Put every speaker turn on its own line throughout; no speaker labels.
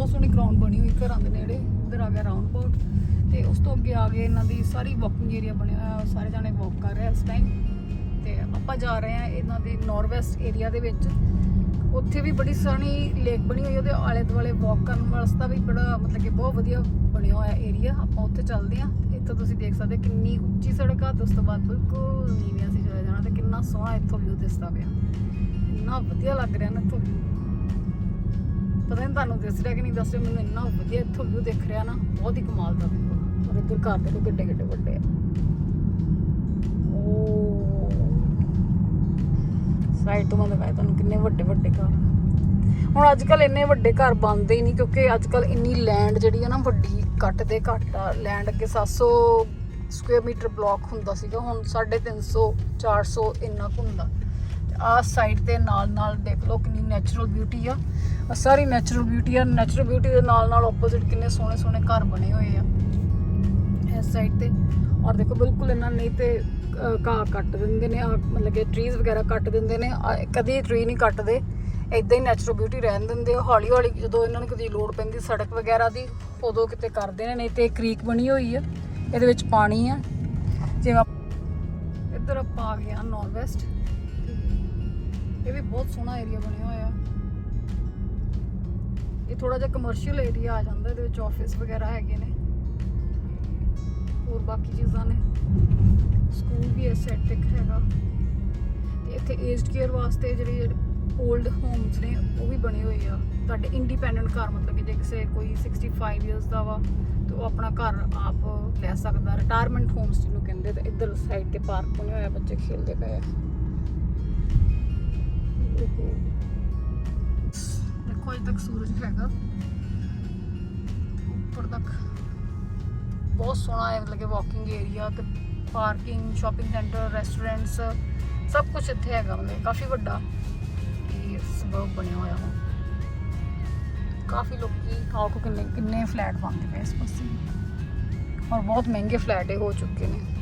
ਬਹੁਤ ਸੋਹਣੀ ਗਰਾਊਂਡ ਬਣੀ ਹੋਈ ਘਰਾਂ ਦੇ ਨੇੜੇ ਇੱਧਰ ਆ ਗਿਆ ਰਾਉਂਡ ਅਬਾਊਟ ਤੇ ਉਸ ਤੋਂ ਅੱਗੇ ਆ ਗਏ ਇਹਨਾਂ ਦੀ ਸਾਰੀ ਵਾਕਿੰਗ ਏਰੀਆ ਬਣਿਆ ਹੋਇਆ, ਸਾਰੇ ਜਾਣੇ ਵਾਕ ਕਰ ਰਹੇ ਆ ਇਸ ਟਾਈਮ ਤੇ ਆਪਾਂ ਜਾ ਰਹੇ ਆ ਇਹਨਾਂ ਦੇ ਨਾਰਵੈਸਟ ਏਰੀਆ ਦੇ ਵਿੱਚ। ਉੱਥੇ ਵੀ ਬੜੀ ਸੋਹਣੀ ਲੇਕ ਬਣੀ ਹੋਈ ਉਹਦੇ ਆਲੇ ਦੁਆਲੇ ਵਾਕ ਕਰਨ ਵਾਸਤਾ ਵੀ ਬੜਾ ਮਤਲਬ ਕਿ ਬਹੁਤ ਵਧੀਆ ਬਣਿਆ ਹੋਇਆ ਏਰੀਆ ਆਪਾਂ ਉੱਥੇ ਚੱਲਦੇ ਆ। ਇੱਥੋਂ ਤੁਸੀਂ ਦੇਖ ਸਕਦੇ ਕਿੰਨੀ ਉੱਚੀ ਸੜਕ ਆ, ਤੇ ਉਸ ਤੋਂ ਬਾਅਦ ਬਿਲਕੁਲ ਨੀਵੀਂ ਅਸੀਂ ਚਲੇ ਜਾਣਾ ਤੇ ਕਿੰਨਾ ਸੋਹਣਾ ਇੱਥੋਂ ਵਿਊ ਦਿਸਦਾ ਪਿਆ। ਇੰਨਾ ਵਧੀਆ ਲੱਗ ਰਿਹਾ ਨਾ ਇੱਥੋਂ। ਪਤਾ ਨਹੀਂ ਤੁਹਾਨੂੰ ਦਿਸ ਰਿਹਾ ਕਿ ਨਹੀਂ ਦੱਸ ਰਿਹਾ ਮੈਨੂੰ ਇੰਨਾ ਵਧੀਆ ਇੱਥੋਂ ਵਿਊ ਦਿਖ ਰਿਹਾ ਨਾ, ਬਹੁਤ ਹੀ ਕਮਾਲ ਦਾ ਵਿਊ ਔਰ ਇੱਧਰ ਘਰ ਦੇ ਲੋਕ ਕਿੱਡੇ ਕਿੱਡੇ ਵੱਡੇ ਆ। ਸਾਈਡ ਤੋਂ ਮੈਂ ਦਿਖਾਇਆ ਤੁਹਾਨੂੰ ਕਿੰਨੇ ਵੱਡੇ ਵੱਡੇ ਘਰ। ਹੁਣ ਅੱਜ ਕੱਲ ਇੰਨੇ ਵੱਡੇ ਘਰ ਬਣਦੇ ਹੀ ਨਹੀਂ, ਕਿਉਂਕਿ ਅੱਜ ਕੱਲ ਇੰਨੀ ਲੈਂਡ ਜਿਹੜੀ ਆ ਨਾ ਵੱਡੀ ਕੱਟ ਦੇ ਘੱਟ ਆ। ਲੈਂਡ ਅੱਗੇ 700 ਸਕੁਅਰ ਮੀਟਰ ਬਲਾਕ ਹੁੰਦਾ ਸੀਗਾ, ਹੁਣ 350 400 ਇੰਨਾ ਕੁ ਹੁੰਦਾ। ਆ ਸਾਈਡ ਤੇ ਨਾਲ ਨਾਲ ਦੇਖ ਲਓ ਕਿੰਨੀ ਨੈਚੁਰਲ ਬਿਊਟੀ ਆ। ਆਹ ਸਾਰੀ ਨੈਚੁਰਲ ਬਿਊਟੀ ਆ। ਨੈਚੁਰਲ ਬਿਊਟੀ ਦੇ ਨਾਲ ਨਾਲ ਆਪੋਜ਼ਿਟ ਕਿੰਨੇ ਸੋਹਣੇ ਸੋਹਣੇ ਘਰ ਬਣੇ ਹੋਏ ਆ। ਇਸ ਸਾਈਡ ਤੇ। ਔਰ ਦੇਖੋ ਬਿਲਕੁਲ ਇਹਨਾਂ ਨਹੀਂ ਤੇ ਘਾਹ ਕੱਟ ਦਿੰਦੇ ਨੇ। ਆ ਮਤਲਬ ਕਿ ਟਰੀਜ਼ ਵਗੈਰਾ ਕੱਟ ਦਿੰਦੇ ਨੇ। ਆਹ, ਕਦੀ ਟਰੀ ਨਹੀਂ ਕੱਟਦੇ। ਇਦਾਂ ਹੀ ਨੈਚੁਰਲ ਬਿਊਟੀ ਰਹਿਣ ਦਿੰਦੇ ਆ। ਹੌਲੀ ਹੌਲੀ ਜਦੋਂ ਇਹਨਾਂ ਨੂੰ ਕਦੀ ਲੋੜ ਪੈਂਦੀ ਸੜਕ ਵਗੈਰਾ ਦੀ ਉਦੋਂ ਕਿਤੇ ਕਰਦੇ ਨੇ। ਨਹੀਂ ਤੇ ਕ੍ਰੀਕ ਬਣੀ ਹੋਈ ਆ। ਇਹਦੇ ਵਿੱਚ ਪਾਣੀ ਆ। ਜਿਵੇਂ ਇੱਧਰ ਆਪਾਂ ਆ ਗਏ ਆ ਨੌਰਥ ਵੈਸਟ ਇਹ ਵੀ ਬਹੁਤ ਸੋਹਣਾ ਏਰੀਆ ਬਣਿਆ ਹੋਇਆ। ਥੋੜਾ ਜਿਹਾ ਕਮਰਸ਼ੀਅਲ ਏਰੀਆ ਆ ਜਾਂਦਾ, ਇਹਦੇ ਵਿੱਚ ਆਫਿਸ ਵਗੈਰਾ ਹੈਗੇ ਨੇ। ਹੋਰ ਬਾਕੀ ਚੀਜ਼ਾਂ ਨੇ। ਸਕੂਲ ਵੀ ਇਸ ਸਾਈਡ ਤੇ ਹੈਗਾ। ਤੇ ਇੱਥੇ ਏਜਡ ਕੇਅਰ ਵਾਸਤੇ ਜਿਹੜੇ 올ਡ ਹੋਮਸ ਨੇ, ਉਹ ਵੀ ਬਣੇ ਹੋਏ ਆ। ਤੁਹਾਡੇ ਇੰਡੀਪੈਂਡੈਂਟ ਘਰ, ਮਤਲਬ ਕਿ ਜੇ ਕਿਸੇ ਕੋਈ 65 ਇਅਰਸ ਦਾ ਵਾ, ਤੇ ਉਹ ਆਪਣਾ ਘਰ ਆਪ ਲੈ ਸਕਦਾ। ਰਿਟਾਇਰਮੈਂਟ ਹੋਮਸ ਜਿਹਨੂੰ ਕਹਿੰਦੇ ਤੇ ਇੱਧਰ ਸਾਈਡ ਤੇ ਪਾਰਕ ਬਣੇ ਹੋਇਆ, ਬੱਚੇ ਖੇਡਦੇ ਪਏ ਆ। ਦੇਖੋ ਅਜੇ ਤੱਕ ਸੂਰਜ ਹੈਗਾ ਉੱਪਰ ਤੱਕ ਬਹੁਤ ਸੋਹਣਾ ਹੈ ਮਤਲਬ ਕਿ ਵਾਕਿੰਗ ਏਰੀਆ ਤੇ ਪਾਰਕਿੰਗ ਸ਼ਾਪਿੰਗ ਸੈਂਟਰ ਰੈਸਟੋਰੈਂਟਸ ਸਭ ਕੁਝ ਇੱਥੇ ਹੈਗਾ ਮਤਲਬ ਕਾਫੀ ਵੱਡਾ ਇਹ ਸਬਰਬ ਬਣਿਆ ਹੋਇਆ ਵਾ ਕਾਫੀ ਲੋਕੀ ਆਖੋ ਕਿੰਨੇ ਕਿੰਨੇ ਫਲੈਟ ਬਣਦੇ ਪਏ ਇਸ ਪਾਸੇ ਔਰ ਬਹੁਤ ਮਹਿੰਗੇ ਫਲੈਟ ਇਹ ਹੋ ਚੁੱਕੇ ਨੇ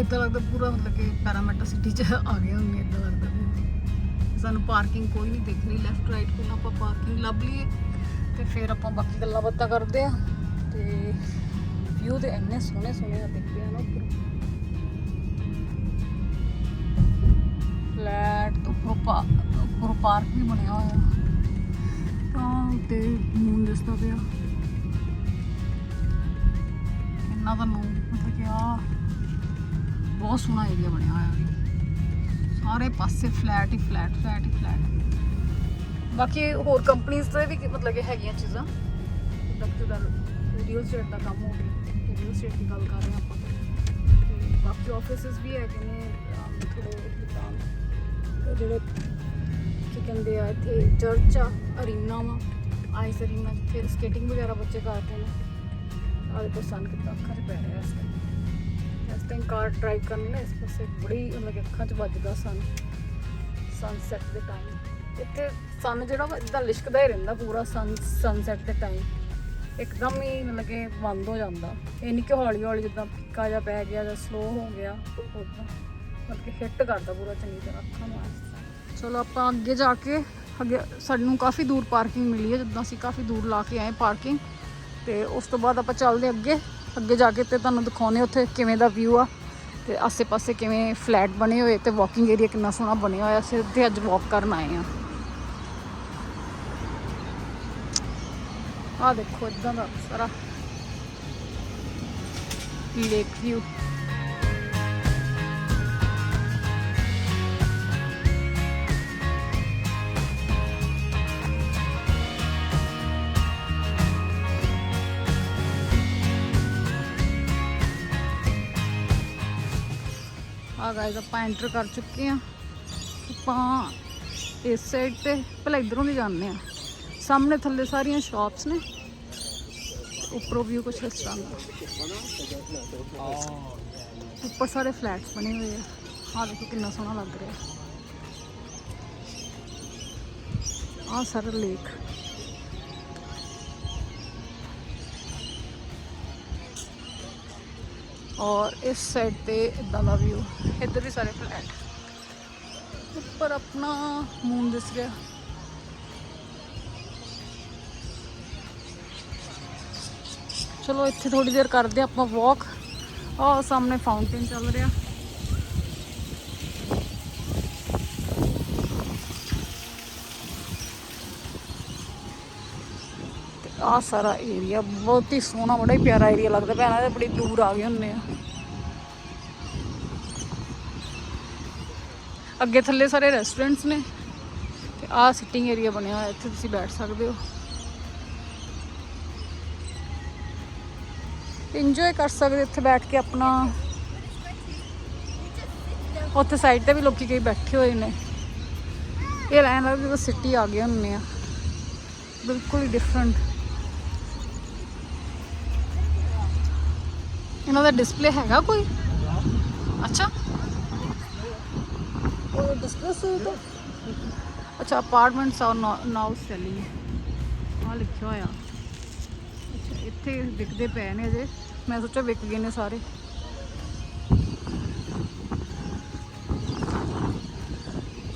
ਇਦਾਂ ਲੱਗਦਾ ਪੂਰਾ ਮਤਲਬ ਕਿ ਪੈਰਾਮੀਟਰ ਸਿਟੀ ਚ ਆ ਗਏ ਹੁੰਦੇ ਇਦਾਂ ਲੱਗਦਾ ਵੀ। ਸਾਨੂੰ ਪਾਰਕਿੰਗ ਕੋਈ ਨਹੀਂ ਦੇਖਣੀ ਲੈਫਟ ਰਾਈਟ ਕੋਲ ਆਪਾਂ ਪਾਰਕਿੰਗ ਲੱਭ ਲਈਏ ਤੇ ਫਿਰ ਆਪਾਂ ਬਾਕੀ ਗੱਲਾਂ ਬਾਤਾਂ ਕਰਦੇ ਆ ਤੇ ਵਿਊ ਦੇ ਇੰਨੇ ਸੋਹਣੇ ਸੋਹਣੇ ਆ ਦਿਖਦੇ ਆ ਨਾ ਉੱਪਰ। ਫਲੈਟ ਤੋਂ ਉੱਪਰੋਂ ਪਾ, ਉੱਪਰੋਂ ਪਾਰਕ ਵੀ ਬਣਿਆ ਹੋਇਆ। ਤਾਂ ਉੱਤੇ ਮੂਨ ਦਿਸਦਾ ਪਿਆ। ਇੰਨਾ ਤਾਂ ਨੂੰ ਮਤਲਬ ਕਿ ਆ ਬਹੁਤ ਸੋਹਣਾ ਏਰੀਆ ਬਣਿਆ ਹੋਇਆ ਵੀ। ਸਾਰੇ ਪਾਸੇ ਫਲੈਟ ਹੀ ਫਲੈਟ ਫਲੈਟ ਹੀ ਫਲੈਟ ਬਾਕੀ ਹੋਰ ਕੰਪਨੀਆਂ ਦੇ ਵੀ ਮਤਲਬ ਕਿ ਹੈਗੀਆਂ ਚੀਜ਼ਾਂ। ਜਿੱਦਾਂ ਦਾ ਰੀਅਲ ਸਟੇਟ ਦਾ ਕੰਮ ਹੋ ਗਿਆ। ਰੀਅਲ ਸਟੇਟ ਦੀ ਗੱਲ ਕਰ ਰਹੇ ਹਾਂ ਆਪਾਂ ਤੇ। ਬਾਕੀ ਆਫਿਸਿਸ ਵੀ ਹੈਗੇ ਨੇ ਥੋੜੇ ਜਿੱਦਾਂ ਜਿਹੜੇ ਕੀ ਕਹਿੰਦੇ ਆ, ਇੱਥੇ ਚਰਚ ਆ ਅਰੀਨਾ ਵਾ ਆਈਸ ਅਰੀਨਾ ਜਿੱਥੇ ਸਕੇਟਿੰਗ ਵਗੈਰਾ ਬੱਚੇ ਕਰਦੇ ਨੇ। ਆਹ ਦੇਖੋ ਸਨ ਕਿੱਦਾਂ ਅੱਖਾਂ 'ਚ ਪੈ ਰਿਹਾ ਇਸ ਟਾਈਮ ਇਸ ਟਾਈਮ ਕਾਰ ਡਰਾਈਵ ਕਰਨੀ ਨਾ ਇਸ ਪਾਸੇ ਬੜੀ, ਮਤਲਬ ਕਿ ਅੱਖਾਂ 'ਚ ਵੱਜਦਾ ਸਨ ਸਨਸੈਟ ਦੇ ਟਾਈਮ ਇੱਥੇ ਸਨ ਜਿਹੜਾ ਵਾ ਇਦਾਂ ਲਿਸ਼ਕਦਾ ਹੀ ਰਹਿੰਦਾ ਪੂਰਾ ਸਨ ਸਨਸੈਟ ਦੇ ਟਾਈਮ ਇੱਕਦਮ ਹੀ ਮਤਲਬ ਕਿ ਬੰਦ ਹੋ ਜਾਂਦਾ। ਇਹ ਨਹੀਂ ਕਿ ਹੌਲੀ ਹੌਲੀ ਜਿੱਦਾਂ ਫਿੱਕਾ ਜਿਹਾ ਪੈ ਗਿਆ ਜਾਂ ਸਲੋ ਹੋ ਗਿਆ ਉਦਾਂ ਮਤਲਬ ਕਿ ਹਿੱਟ ਕਰਦਾ ਪੂਰਾ ਚੰਗੀ ਤਰ੍ਹਾਂ ਅੱਖਾਂ ਨੂੰ ਚਲੋ ਆਪਾਂ ਅੱਗੇ ਜਾ ਕੇ, ਅੱਗੇ ਸਾਨੂੰ ਕਾਫੀ ਦੂਰ ਪਾਰਕਿੰਗ ਮਿਲੀ ਹੈ, ਜਿੱਦਾਂ ਅਸੀਂ ਕਾਫੀ ਦੂਰ ਲਾ ਕੇ ਆਏ ਪਾਰਕਿੰਗ ਤੇ ਉਸ ਤੋਂ ਬਾਅਦ ਆਪਾਂ ਚੱਲਦੇ ਅੱਗੇ। ਅੱਗੇ ਜਾ ਕੇ ਤੇ ਤੁਹਾਨੂੰ ਦਿਖਾਉਨੇ ਉੱਥੇ ਕਿਵੇਂ ਦਾ ਵਿਊ ਆ ਤੇ ਆਸੇ-ਪਾਸੇ ਕਿਵੇਂ ਫਲੈਟ ਬਣੇ ਹੋਏ ਤੇ ਵਾਕਿੰਗ ਏਰੀਆ ਕਿੰਨਾ ਸੋਹਣਾ ਬਣਿਆ ਹੋਇਆ ਅਸੀਂ ਇੱਥੇ ਅੱਜ ਵਾਕ ਕਰਨ ਆਏ ਆ ਆ ਦੇਖੋ ਇਦਾਂ ਦਾ ਸਾਰਾ ਲੇਕ ਵਿਊ ਆ ਗਾਇਸ ਆਪਾਂ ਐਂਟਰ ਕਰ ਚੁੱਕੇ ਆ ਆਪਾਂ ਇਸ ਸਾਈਡ ਤੇ, ਪਹਿਲਾਂ ਇਧਰੋਂ ਦੀ ਜਾਂਦੇ ਆ ਸਾਹਮਣੇ ਥੱਲੇ ਸਾਰੀਆਂ ਸ਼ਾਪਸ ਨੇ। ਉੱਪਰੋਂ ਵੀ ਕੁਛ ਇਸ ਤਰ੍ਹਾਂ ਦਾ। ਉੱਪਰ ਸਾਰੇ ਫਲੈਟਸ ਬਣੇ ਹੋਏ ਆ। ਆਹ ਦੇਖੋ ਕਿੰਨਾ ਸੋਹਣਾ ਲੱਗ ਰਿਹਾ। ਆਹ ਸਾਰਾ ਲੇਕ ਔਰ ਇਸ ਸਾਈਡ ਤੇ ਇਦਾਂ ਦਾ ਵਿਊ ਇੱਧਰ ਵੀ ਸਾਰੇ ਫਲੈਟ ਉੱਪਰ ਆਪਣਾ ਮੂਨ ਦਿਸ ਰਿਹਾ। ਚਲੋ ਇੱਥੇ ਥੋੜੀ ਦੇਰ ਕਰਦੇ ਹਾਂ ਆਪਾਂ ਵਾਕ ਔਰ ਸਾਹਮਣੇ ਫਾਊਂਟੇਨ ਚੱਲ ਰਿਹਾ। ਤੇ ਆਹ ਸਾਰਾ ਏਰੀਆ ਬਹੁਤ ਹੀ ਸੋਹਣਾ, ਬੜਾ ਹੀ ਪਿਆਰਾ ਏਰੀਆ ਲੱਗਦਾ। ਭੈਣਾ ਤੇ ਬੜੀ ਦੂਰ ਆ ਗਏ ਹੁੰਨੇ ਆ। ਅੱਗੇ ਥੱਲੇ ਸਾਰੇ ਰੈਸਟੋਰੈਂਟਸ ਨੇ। ਤੇ ਆਹ ਸਿਟਿੰਗ ਏਰੀਆ ਬਣਿਆ ਹੋਇਆ, ਇੱਥੇ ਤੁਸੀਂ ਬੈਠ ਸਕਦੇ ਹੋ। ਇੰਜੋਏ ਕਰ ਸਕਦੇ ਇੱਥੇ ਬੈਠ ਕੇ ਆਪਣਾ। ਉੱਥੇ ਸਾਈਡ ਤੇ ਵੀ ਲੋਕੀ ਕਈ ਬੈਠੇ ਹੋਏ ਨੇ। ਇਹ ਐਂ ਲੱਗਦਾ ਜਿਵੇਂ ਸਿਟੀ ਆ ਗਏ ਹੁੰਨੇ ਆ। ਬਿਲਕੁਲ ਹੀ ਡਿਫਰੈਂਟ ਇਹਨਾਂ ਦਾ ਡਿਸਪਲੇ ਹੈਗਾ ਕੋਈ ਅੱਛਾ ਉਹ ਡਿਸਪਲੇ ਸੀ ਤਾਂ ਅੱਛਾ ਅਪਾਰਟਮੈਂਟਸ ਆਰ ਨਾਓ ਸੈਲਿੰਗ ਆ ਲਿਖਿਆ ਹੋਇਆ ਅੱਛਾ ਇੱਥੇ ਵਿਕਦੇ ਪਏ ਨੇ ਅਜੇ ਮੈਂ ਸੋਚਿਆ ਵਿਕ ਗਏ ਨੇ ਸਾਰੇ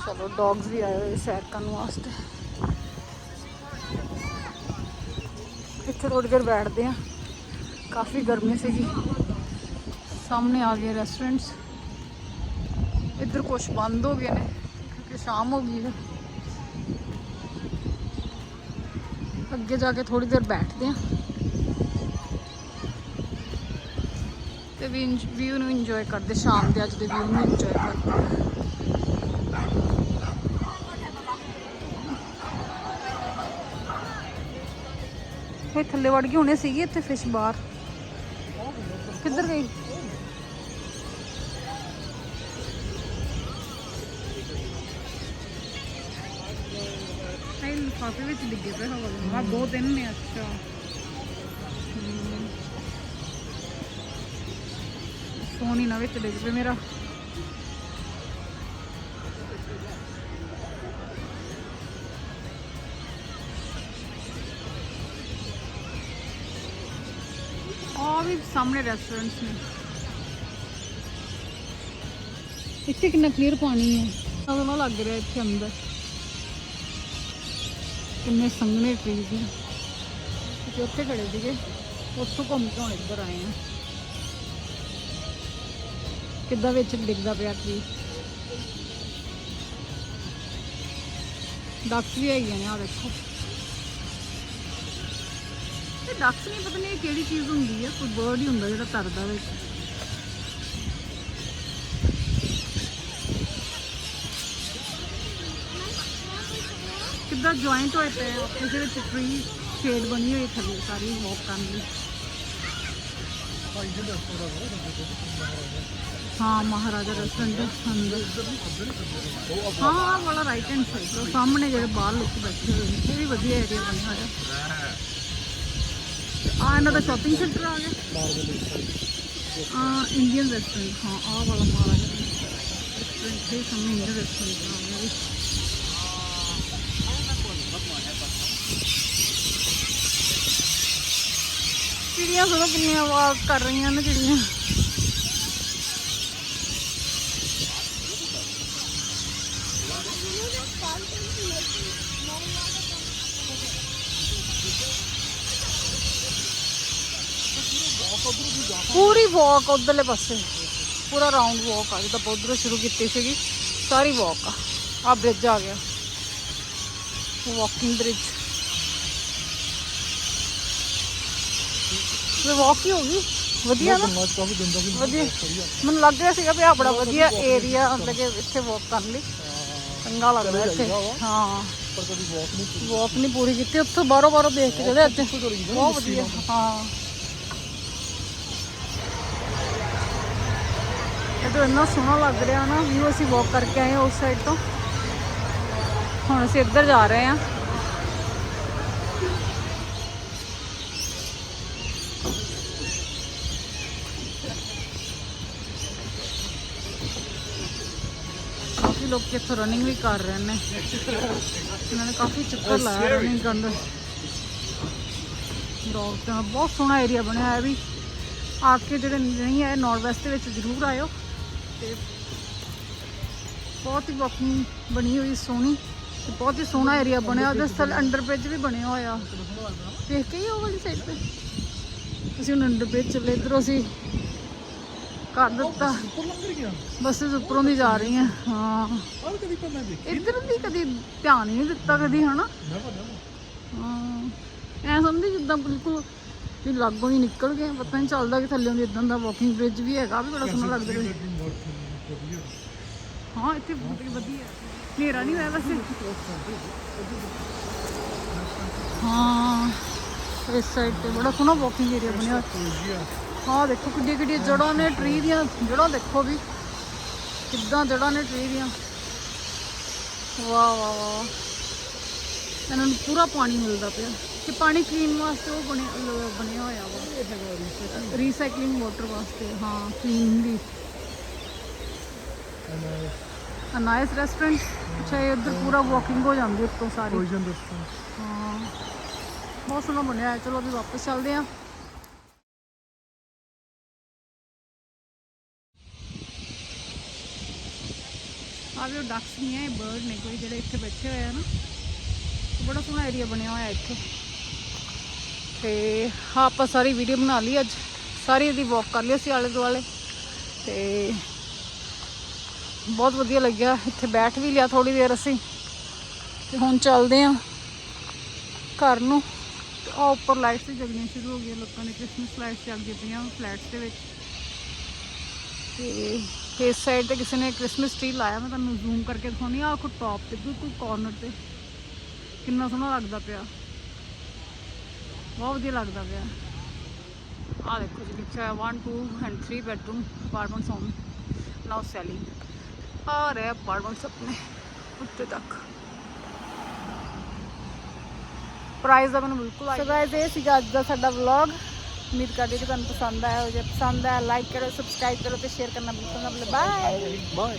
ਚਲੋ ਡੌਗਸ ਵੀ ਆਏ ਹੋਏ ਸੈਰ ਕਰਨ ਵਾਸਤੇ ਇੱਥੇ ਥੋੜੀ ਦੇਰ ਬੈਠਦੇ ਆ ਕਾਫੀ ਗਰਮੀ ਸੀਗੀ ਸਾਹਮਣੇ ਆ ਗਏ ਰੈਸਟੋਰੈਂਟਸ ਇੱਧਰ ਕੁਝ ਬੰਦ ਹੋ ਗਏ ਨੇ, ਕਿਉਂਕਿ ਸ਼ਾਮ ਹੋ ਗਈ ਹੈ। ਅੱਗੇ ਜਾ ਕੇ ਥੋੜੀ ਦੇਰ ਬੈਠਦੇ ਆ ਤੇ ਵੀ ਵਿਊ ਨੂੰ ਇੰਜੋਏ ਕਰਦੇ, ਸ਼ਾਮ ਦੇ ਅੱਜ ਦੇ ਵਿਊ ਨੂੰ ਇੰਜੋਏ ਕਰਦੇ। ਇਹ ਥੱਲੇ ਵੜ ਗਈ, ਹੁਣੇ ਸੀਗੀ ਇੱਥੇ ਫਿਸ਼ ਬਾਰ ਕਿੱਧਰ ਗਈ? ਇਹ ਲਿਫਾਫੇ ਵਿੱਚ ਡਿੱਗੇ ਪਏ ਹਵਾ ਦੇ ਨਾਲ ਦੋ ਤਿੰਨ ਨੇ ਅੱਛਾ ਹਮ। ਫੋਨ ਹੀ ਨਾ ਵਿੱਚ ਡਿੱਗ ਪਏ ਮੇਰਾ ਆ ਵੀ ਸਾਹਮਣੇ ਰੈਸਟੋਰੈਂਟਸ ਨੇ ਇੱਥੇ ਕਿੰਨਾ ਕਲੀਅਰ ਪਾਣੀ ਹੈ ਸੋਹਣਾ ਲੱਗ ਰਿਹਾ ਇੱਥੇ ਅੰਦਰ ਕਿੰਨੇ ਸੰਘਣੇ ਟਰੀਜ਼ ਨੇ। ਅਸੀਂ ਉੱਥੇ ਖੜੇ ਸੀਗੇ। ਉੱਥੋਂ ਘੁੰਮ ਕੇ ਹੁਣ ਇੱਧਰ ਆਏ ਆ ਕਿੱਦਾਂ ਵਿੱਚ ਡਿੱਗਦਾ ਪਿਆ ਟਰੀ ਡਕਸ ਵੀ ਹੈਗੀਆਂ ਨੇ ਆ ਦੇਖੋ। ਇਹ ਡਕਸ ਨਹੀਂ ਪਤਾ ਨਹੀਂ ਕਿਹੜੀ ਚੀਜ਼ ਹੁੰਦੀ ਹੈ ਕੋਈ ਬਰਡ ਹੀ ਹੁੰਦਾ ਜਿਹੜਾ ਤਰਦਾ ਵਿੱਚ ਕਿੱਦਾਂ ਜੁਆਇੰਟ ਹੋਏ ਪਏ ਆ? ਇਹਦੇ ਵਿੱਚ ਟਰੀ ਸ਼ੇਡ ਬਣੀ ਹੋਈ ਥੱਲੇ ਸਾਰੀ ਵਾਕ ਕਰਨ ਲਈ। ਹਾਂ, ਮਹਾਰਾਜਾ ਰੈਸਟੋਰੈਂਟ ਅੰਦਰ ਹਾਂ, ਆਹ ਵਾਲਾ ਰਾਈਟ ਹੈਂਡ ਸਾਈਡ ਤੋਂ ਸਾਹਮਣੇ ਜਿਹੜੇ ਬਾਹਰ ਲੋਕ ਬੈਠੇ ਹੋਏ ਨੇ, ਇਹ ਵੀ ਵਧੀਆ ਏਰੀਆ ਬਣਿਆ ਹੋਇਆ ਆ। ਇਹਨਾਂ ਦਾ ਸ਼ਾਪਿੰਗ ਸੈਂਟਰ ਆ ਗਿਆ। ਆ ਇੰਡੀਅਨ ਰੈਸਟੋਰੈਂਟ ਹਾਂ, ਆਹ ਵਾਲਾ ਮਹਾਰਾਜਾ ਰੈਸਟੋਰੈਂਟ ਦੇ ਸਾਹਮਣੇ ਇੰਡੀਅਨ ਰੈਸਟੋਰੈਂਟ ਆ ਗਿਆ। ਵੀ ਚਿੜੀਆਂ ਸੁਣੋ ਕਿੰਨੀਆਂ ਆਵਾਜ਼ ਕਰ ਰਹੀਆਂ ਨੇ ਚਿੜੀਆਂ ਪੂਰੀ ਵਾਕ ਉਧਰਲੇ ਪਾਸੇ। ਪੂਰਾ ਰਾਉਂਡ ਵਾਕ ਆ ਜਿੱਦਾਂ ਉਧਰੋਂ ਸ਼ੁਰੂ ਕੀਤੀ ਸੀਗੀ। ਸਾਰੀ ਵਾਕ ਆ। ਆ ਬ੍ਰਿਜ ਆ ਗਿਆ। ਵਾਕਿੰਗ ਬ੍ਰਿਜ ਵਾਕ ਹੀ ਹੋ ਗਈ। ਵਧੀਆ ਨਾ? ਵਧੀਆ। ਮੈਨੂੰ ਲੱਗ ਰਿਹਾ ਸੀਗਾ ਵੀ ਆ ਬੜਾ ਵਧੀਆ ਏਰੀਆ ਮਤਲਬ ਕਿ ਇੱਥੇ ਵਾਕ ਕਰਨ ਲਈ। ਚੰਗਾ ਲੱਗਦਾ ਇੱਥੇ। ਹਾਂ। ਵਾਕ ਨਹੀਂ ਪੂਰੀ ਕੀਤੀ। ਉੱਥੋਂ ਬਾਹਰੋਂ ਬਾਹਰੋਂ ਦੇਖ ਕੇ ਚਲੇ ਅੱਜ। ਬਹੁਤ ਵਧੀਆ। ਹਾਂ। ਇਹ ਤਾਂ ਇੰਨਾ ਸੋਹਣਾ ਲੱਗ ਰਿਹਾ ਨਾ। ਵੀ ਅਸੀਂ ਵਾਕ ਕਰਕੇ ਆਏ ਹਾਂ ਉਸ ਸਾਈਡ ਤੋਂ। ਹੁਣ ਅਸੀਂ ਇੱਧਰ ਜਾ ਰਹੇ ਹਾਂ। ਲੋਕ ਇੱਥੇ ਰਨਿੰਗ ਵੀ ਕਰ ਰਹੇ ਨੇ। ਇਹਨਾਂ ਨੇ ਕਾਫੀ ਚੱਕਰ ਲਾਇਆ ਰਨਿੰਗ ਕਰਨ ਦਾ। ਡੌਗ ਤੇ ਬਹੁਤ ਸੋਹਣਾ ਏਰੀਆ ਬਣਿਆ ਹੈ ਵੀ। ਆ ਕੇ ਜਿਹੜੇ ਨਹੀਂ ਆਏ ਨਾਰਥ ਵੈਸਟ ਦੇ ਵਿੱਚ ਜ਼ਰੂਰ ਆਇਓ। ਤੇ ਬਹੁਤ ਹੀ ਵਾਕਿੰਗ ਬਣੀ ਹੋਈ ਸੋਹਣੀ। ਤੇ ਬਹੁਤ ਹੀ ਸੋਹਣਾ ਏਰੀਆ ਬਣਿਆ ਉਹਦੇ ਸਲ ਅੰਡਰ ਬ੍ਰਿਜ ਵੀ ਬਣਿਆ ਹੋਇਆ। ਵੇਖ ਕੇ ਹੀ ਉਹ ਵਾਲੀ ਸਾਈਡ ਤੇ। ਅਸੀਂ ਹੁਣ ਅੰਡਰ ਬ੍ਰਿਜ ਚੱਲੇ ਇਧਰੋਂ ਅਸੀਂ ਕਰ ਦਿੱਤਾ।
ਉੱਪਰ
ਬੱਸਸ ਉੱਪਰੋਂ ਦੀ ਜਾ ਰਹੀਆਂ ਹਾਂ।
ਕਦੀ ਦੇਖੀ
ਇੱਧਰ ਦੀ ਕਦੀ ਧਿਆਨ ਹੀ ਨਹੀਂ ਦਿੱਤਾ ਕਦੀ ਹਨਾ? ਹਾਂ। ਐ ਸਮਝੀ ਜਿੱਦਾਂ ਬਿਲਕੁਲ ਵੀ ਲਾਗੋਂ ਹੀ ਨਿਕਲ ਗਏ। ਪਤਾ ਨਹੀਂ ਚੱਲਦਾ ਕਿ ਥੱਲੇ ਦੀ ਇਦਾਂ ਦਾ ਵਾਕਿੰਗ ਬ੍ਰਿਜ ਵੀ ਹੈਗਾ ਵੀ ਬੜਾ ਸੋਹਣਾ ਲੱਗਦਾ ਰਿਹਾ ਹਾਂ ਇੱਥੇ ਬਹੁਤ ਵਧੀਆ। ਹਨੇਰਾ ਨਹੀਂ ਹੋਇਆ ਵੈਸੇ? ਹਾਂ। ਇਸ ਸਾਈਡ ਤੇ ਬੜਾ ਸੋਹਣਾ ਵਾਕਿੰਗ ਏਰੀਆ ਬਣਿਆ।
ਵਧੀਆ
ਹਾਂ ਦੇਖੋ ਕਿੱਡੀਆਂ ਕਿੱਡੀਆਂ ਜੜਾਂ ਨੇ ਟਰੀ ਦੀਆਂ ਜੜਾਂ ਦੇਖੋ ਵੀ। ਕਿੱਦਾਂ ਜੜਾਂ ਨੇ ਟਰੀ ਦੀਆਂ। ਵਾਹ ਵਾਹ ਵਾਹ। ਇਹਨਾਂ ਨੂੰ ਪੂਰਾ ਪਾਣੀ ਮਿਲਦਾ ਪਿਆ। ਕਿ ਪਾਣੀ ਪੀਣ ਵਾਸਤੇ ਉਹ ਬਣੇ ਲ- ਬਣਿਆ ਹੋਇਆ ਵਾ। ਰੀਸਾਈਕਲਿੰਗ ਵਾਟਰ ਵਾਸਤੇ ਹਾਂ ਕਲੀਨ ਦੀ ਅਨਾਇਸ ਰੈਸਟੋਰੈਂਟ ਅੱਛਾ ਇਹ ਇੱਧਰ ਪੂਰਾ ਵਾਕਿੰਗ ਹੋ ਜਾਂਦੀ ਉੱਤੋਂ ਸਾਰੀ। ਹਾਂ। ਬਹੁਤ ਸੋਹਣਾ ਬਣਿਆ ਚਲੋ ਅਭੀ ਵਾਪਸ ਚੱਲਦੇ ਹਾਂ। ਆ ਵੀ ਡਕਸ ਨਹੀਂ ਹੈ, ਇਹ ਬਰਡ ਨੇ ਕੋਈ ਜਿਹੜੇ ਇੱਥੇ ਬੈਠੇ ਹੋਏ ਆ ਨਾ। ਤੇ ਬੜਾ ਸੋਹਣਾ ਏਰੀਆ ਬਣਿਆ ਹੋਇਆ ਇੱਥੇ। ਤੇ ਹਾਂ, ਆਪਾਂ ਸਾਰੀ ਵੀਡੀਓ ਬਣਾ ਲਈ ਅੱਜ। ਸਾਰੀ ਇਹਦੀ ਵਾਕ ਕਰ ਲਈ ਅਸੀਂ ਆਲੇ ਦੁਆਲੇ। ਤੇ ਬਹੁਤ ਵਧੀਆ ਲੱਗਿਆ। ਇੱਥੇ ਬੈਠ ਵੀ ਲਿਆ ਥੋੜੀ ਦੇਰ ਅਸੀਂ। ਤੇ ਹੁਣ ਚੱਲਦੇ ਆਂ ਘਰ ਨੂੰ। ਤੇ ਆ ਉੱਪਰ ਲਾਈਟਸ ਵੀ ਜਗਣੀਆਂ ਸ਼ੁਰੂ ਹੋ ਗਈਆਂ ਲੋਕਾਂ ਨੇ। ਕ੍ਰਿਸਮਸ ਲਾਈਟਸ ਜਗਦੀਆਂ ਪਈਆਂ ਫਲੈਟਸ ਦੇ ਵਿੱਚ। ਤੇ ਇਸ ਸਾਈਡ ਤੇ ਕਿਸੇ ਨੇ ਕ੍ਰਿਸਮਸ ਟ੍ਰੀ ਲਾਇਆ ਮੈਂ ਤੁਹਾਨੂੰ ਜ਼ੂਮ ਕਰਕੇ ਦਿਖਾਉਣੀ ਆ ਕੋ ਟੌਪ ਤੇ ਬਿਲਕੁਲ ਕਾਰਨਰ ਤੇ ਕਿੰਨਾ ਸੋਹਣਾ ਲੱਗਦਾ ਪਿਆ ਬਹੁਤ ਵਧੀਆ ਲੱਗਦਾ ਪਿਆ ਆ ਦੇਖੋ ਜੀ ਲਿਖਿਆ ਹੋਇਆ 1 2 and 3 bedroom apartments home now selling ਆ ਰਹੇ ਅਪਾਰਟਮੈਂਟਸ ਆਪਣੇ ਉੱਤੇ ਤੱਕ ਪ੍ਰਾਈਸ ਦਾ ਮੈਨੂੰ ਬਿਲਕੁਲ ਸੋ ਗਾਇਜ਼ ਇਹ ਸੀਗਾ ਅੱਜ ਦਾ ਸਾਡਾ ਵਲੌਗ ਉਮੀਦ ਕਰਦੇ ਕਿ ਤੁਹਾਨੂੰ ਪਸੰਦ ਆਇਆ ਹੋ ਜੇ ਪਸੰਦ ਆਇਆ ਲਾਈਕ ਕਰੋ ਸਬਸਕ੍ਰਾਈਬ ਕਰੋ ਤੇ ਸ਼ੇਅਰ ਕਰਨਾ ਬਿਲਕੁਲ ਨਾ ਭੁੱਲੋ ਬਾਏ
ਬਾਏ